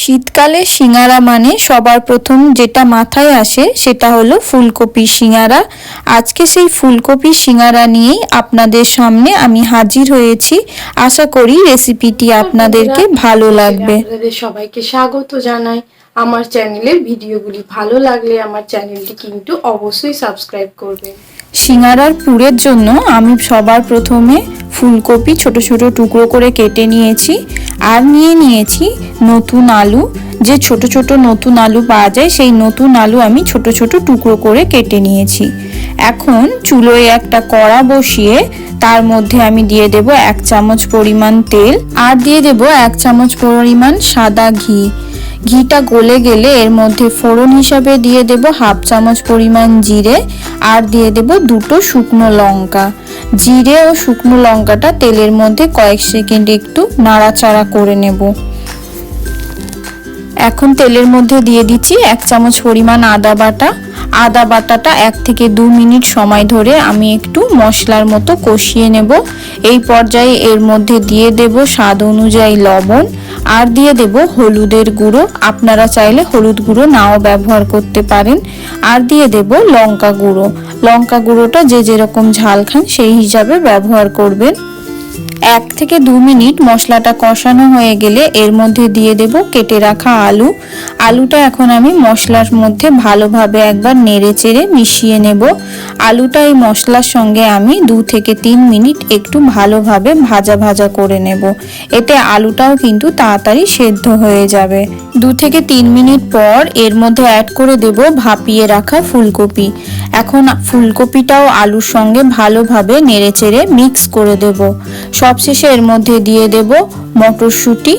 শীতকালে সিঙ্গারা মানে সবার প্রথম যেটা মাথায় আসে সেটা হলো ফুলকপি সিঙ্গারা। আজকে সেই ফুলকপির সিঙ্গারা নিয়েই আপনাদের সামনে আমি হাজির হয়েছি। আশা করি রেসিপিটি আপনাদেরকে ভালো লাগবে। আপনাদের সবাইকে স্বাগত জানাই। আমার চ্যানেলের ভিডিওগুলি ভালো লাগলে আমার চ্যানেলটি কিন্তু অবশ্যই সাবস্ক্রাইব করবেন। সিঙ্গারার পুরের জন্য আমি সবার প্রথমে ফুলকপি ছোট ছোট টুকরো করে কেটে নিয়েছি। আর নিয়ে নিয়েছি নতুন আলু। যে ছোট ছোট নতুন আলু পাওয়া যায়, সেই নতুন আলু আমি ছোট ছোট টুকরো করে কেটে নিয়েছি। এখন চুলোয় একটা কড়া বসিয়ে তার মধ্যে আমি দিয়ে দেব এক চামচ পরিমাণ তেল আর দিয়ে দেব এক চামচ পরিমাণ সাদা ঘি। ঘিটা গলে গেলে এর মধ্যে ফোড়ন হিসাবে দিয়ে দেব হাফ চামচ পরিমাণ জিরে আর দিয়ে দেব দুটো শুকনো লঙ্কা। জিরে ও শুকনো লঙ্কাটা তেলের মধ্যে কয়েক সেকেন্ড একটু নাড়াচাড়া করে নেব। এখন তেলের মধ্যে দিয়ে দিচ্ছি এক চামচ পরিমাণ আদা বাটা। আদা বাটাটা এক থেকে দু মিনিট সময় ধরে আমি একটু মশলার মতো কষিয়ে নেব। এই পর্যায়ে এর মধ্যে দিয়ে দেব স্বাদ অনুযায়ী লবণ। আর দিয়ে দেব হলুদের গুঁড়ো। আপনারা চাইলে হলুদ গুঁড়ো নাও ব্যবহার করতে পারেন। আর দিয়ে দেব লঙ্কা গুঁড়ো। লঙ্কা গুঁড়োটা যে যেরকম ঝাল খান সেই হিসাবে ব্যবহার করবেন। এক থেকে দু মিনিট মশলাটা কষানো হয়ে গেলে এর মধ্যে দিয়ে দেব কেটে রাখা আলু। আলুটা এখন আমি মশলার মধ্যে ভালোভাবে একবার নেড়ে চেড়ে মিশিয়ে নেব। আলুটা এই মশলার সঙ্গে আমি দু থেকে তিন মিনিট একটু ভালোভাবে ভাজা ভাজা করে নেব। এতে আলুটাও কিন্তু তাড়াতাড়ি সেদ্ধ হয়ে যাবে। দু থেকে তিন মিনিট পর এর মধ্যে অ্যাড করে দেব ভাপিয়ে রাখা ফুলকপি। এখন ফুলকপিটাও আলুর সঙ্গে ভালোভাবে নেড়ে চেড়ে মিক্স করে দেব। সবশেষে এর মধ্যে দিয়ে দেব মটরশুঁটি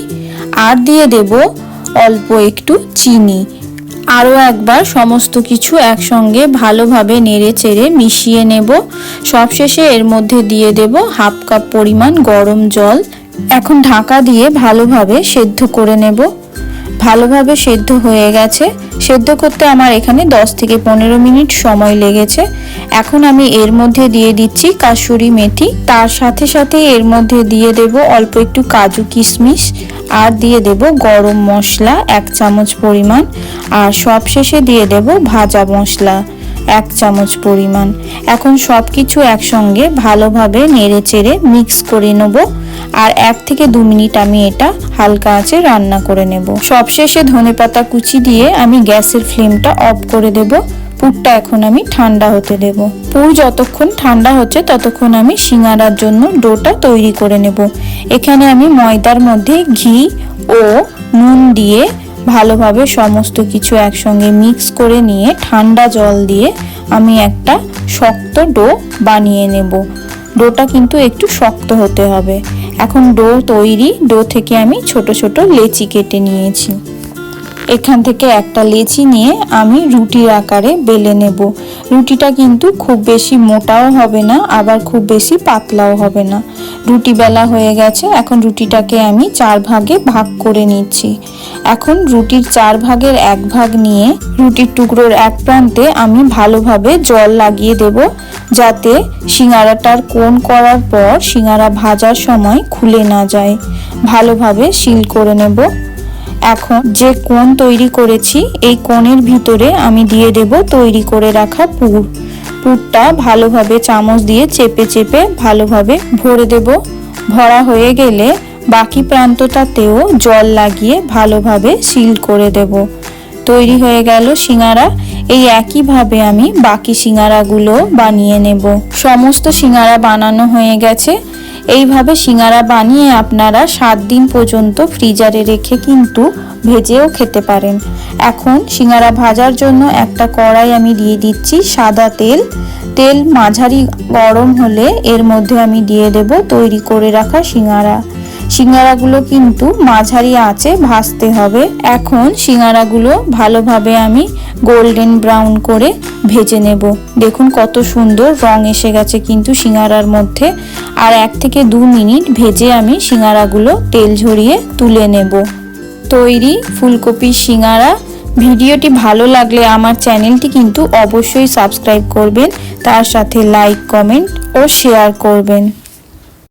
আর দিয়ে দেব অল্প একটু চিনি। আরও একবার সমস্ত কিছু একসঙ্গে ভালোভাবে নেড়ে চেড়ে মিশিয়ে নেব। সবশেষে এর মধ্যে দিয়ে দেব হাফ কাপ পরিমাণ গরম জল। এখন ঢাকা দিয়ে ভালোভাবে সেদ্ধ করে নেব। ভালোভাবে সেদ্ধ হয়ে গেছে। সেদ্ধ করতে আমার এখানে 10 থেকে পনেরো মিনিট সময় লেগেছে। এখন আমি এর মধ্যে দিয়ে দিচ্ছি কাসুরি মেথি। তার সাথে সাথে এর মধ্যে দিয়ে দেব অল্প একটু কাজু কিশমিশ। আর দিয়ে দেব গরম মশলা, এক চামচ পরিমাণ। আর সবশেষে দিয়ে দেব ভাজা মশলা, এক চামচ পরিমাণ। এখন সব কিছু একসঙ্গে ভালোভাবে নেড়ে চেড়ে মিক্স করে নেব। আর এক থেকে দু মিনিট আমি এটা হালকা আঁচে রান্না করে নেব। সবশেষে ধনে পাতা কুচি দিয়ে আমি গ্যাসের ফ্লেমটা অফ করে দেব। পুরটা এখন আমি ঠান্ডা হতে দেব। পুর যতক্ষণ ঠান্ডা হচ্ছে ততক্ষণ আমি সিঙ্গারার জন্য ডোটা তৈরি করে নেব। এখানে আমি ময়দার মধ্যে ঘি ও নুন দিয়ে ভালোভাবে সমস্ত কিছু একসঙ্গে মিক্স করে নিয়ে ঠান্ডা জল দিয়ে আমি একটা শক্ত ডো বানিয়ে নেব। ডোটা কিন্তু একটু শক্ত হতে হবে। এখন ডো তৈরি ডো থেকে আমি ছোট ছোট লেচি কেটে নিয়েছি। এখান থেকে একটা লেচি নিয়ে আমি রুটির আকারে বেলে নেব। রুটিটা কিন্তু খুব বেশি মোটাও হবে না, আবার খুব বেশি পাতলাও হবে না। রুটি বেলা হয়ে গেছে, এখন রুটিটাকে আমি চার ভাগে ভাগ করে নিচ্ছি। এখন রুটির চার ভাগের এক ভাগ নিয়ে রুটির টুকরোর এক প্রান্তে আমি ভালোভাবে জল লাগিয়ে দেব, যাতে সিঙ্গারাটার কোন করার পর সিঙ্গারা ভাজার সময় খুলে না যায়। ভালোভাবে সিল করে নেব। এখন যে কোণ তৈরি করেছি, এই কোণের ভিতরে আমি দিয়ে দেব তৈরি করে রাখা পুর। পুরটা ভালোভাবে চামচ দিয়ে চেপে চেপে ভালোভাবে ভরে দেব। ভরা হয়ে গেলে বাকি প্রান্তটাতেও জল লাগিয়ে ভালোভাবে সিল করে দেব। তৈরি হয়ে গেল সিঙ্গারা। এই একইভাবে আমি বাকি সিঙ্গারাগুলো বানিয়ে নেব। সমস্ত সিঙ্গারা বানানো হয়ে গেছে। এইভাবে সিঙ্গারা বানিয়ে আপনারা সাত দিন পর্যন্ত ফ্রিজারে রেখে কিন্তু ভেজেও খেতে পারেন। এখন সিঙ্গারা ভাজার জন্য একটা কড়াই আমি দিয়ে দিচ্ছি সাদা তেল। তেল মাঝারি গরম হলে এর মধ্যে আমি দিয়ে দেব তৈরি করে রাখা সিঙ্গারা। সিঙ্গারাগুলো কিন্তু মাঝারি আঁচে ভাজতে হবে। এখন সিঙ্গারাগুলো ভালোভাবে আমি গোল্ডেন ব্রাউন করে ভেজে নেব। দেখুন কত সুন্দর রং এসে গেছে কিন্তু সিঙ্গারার মধ্যে। আর এক থেকে দু মিনিট ভেজে আমি সিঙ্গারাগুলো তেল ঝরিয়ে তুলে নেব। তৈরি ফুলকপি সিঙ্গারা। ভিডিওটি ভালো লাগলে আমার চ্যানেলটি কিন্তু অবশ্যই সাবস্ক্রাইব করবেন, তার সাথে লাইক, কমেন্ট ও শেয়ার করবেন।